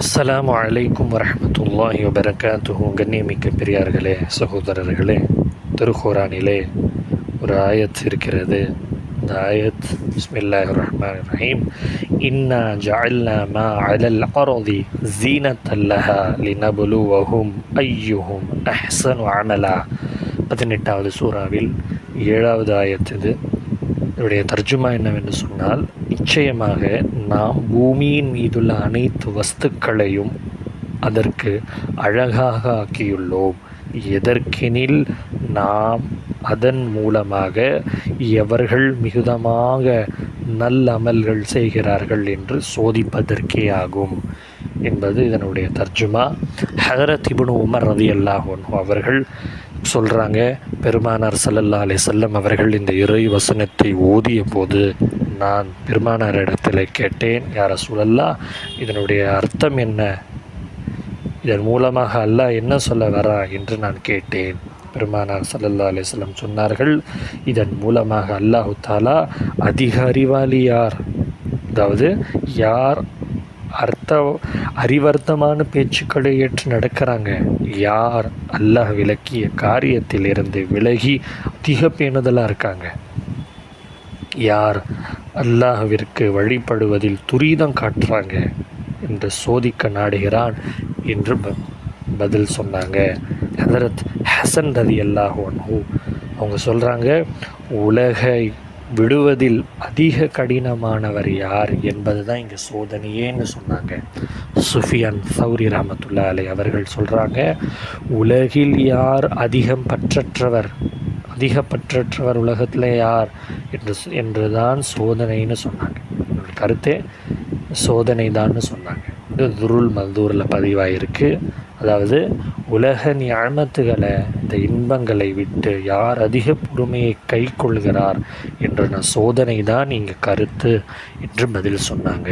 அஸ்லாம் வலைக்கும் வரமத்துல்லாஹி வபரகாத்துஹு. கண்ணியமிக்க பெரியார்களே சகோதரர்களே திருக்குரானிலே ஒரு ஆயத் இருக்கிறது. இந்த ஆயத் பிஸ்மில்லாஹ் ரஹ்மான் ரஹீம். இன்னா ஜஅல்னா மா அலல் அர்தி ஜீனத்தல் லஹா லினப்லுவஹும் ஐயுஹும் அஹ்ஸனு அமலா. பதினெட்டாவது சூறாவில் ஏழாவது ஆயத் இது. இதனுடைய தர்ஜுமா என்னவென்று சொன்னால் நிச்சயமாக நாம் பூமியின் மீதுள்ள அனைத்து வஸ்துக்களையும் அதற்கு அழகாக ஆக்கியுள்ளோம். எதற்கெனில் நாம் அதன் மூலமாக எவர்கள் மிகுதமாக நல்லமல்கள் செய்கிறார்கள் என்று சோதிப்பதற்கே ஆகும் என்பது இதனுடைய தர்ஜுமா. ஹதரத் இபுன் உமர் ரதி அல்லாஹன் அவர்கள் சொல்கிறாங்க பெருமானார் சல்லல்லா அலை செல்லம் அவர்கள் இந்த இறை வசனத்தை ஓதிய போது நான் பெருமானார் இடத்துல கேட்டேன் யார சூழல்லா இதனுடைய அர்த்தம் என்ன? இதன் மூலமாக அல்லாஹ் என்ன சொல்ல வரா? என்று நான் கேட்டேன். பெருமானார் சல்லல்லா அலிஸ்லம் சொன்னார்கள் இதன் மூலமாக அல்லாஹு தாலா அதிக அறிவாளி யார்? அதாவது யார் அர்த்த அறிவர்த்தமான பேச்சுக்களை ஏற்று நடக்கிறாங்க. யார் அல்லாஹ் விளக்கிய காரியத்திலிருந்து விலகி அதிக பேணுதலாக இருக்காங்க? யார் அல்லாஹ்விற்கு வழிபடுவதில் துரிதம் காட்டுறாங்க? என்று சோதிக்க நாடுகிறான் என்று ப பதில் சொன்னாங்க. ஹதரத் ஹசன் ரதி அல்லாஹ் அவங்க சொல்கிறாங்க உலகை விடுவதில் அதிக கடினமானவர் யார் என்பது தான் இங்கே சோதனையேன்னு சொன்னாங்க. சுஃபியான் சௌரி ராமத்துல்லா அலை அவர்கள் சொல்கிறாங்க உலகில் யார் அதிகம் பற்றற்றவர்? அதிக பற்றற்றவர் உலகத்தில் யார்? என்று என்று தான் சோதனைன்னு சொன்னாங்க. என்னோட கருத்தே சோதனை தான்னு சொன்னாங்க. இது துருள் மந்தூரில் பதிவாயிருக்கு. அதாவது உலக ஞானத்துகளை இந்த இன்பங்களை விட்டு யார் அதிக பொறுமையை கை கொள்கிறார் என்ற சோதனை தான் இங்கே கருத்து என்று பதில் சொன்னாங்க.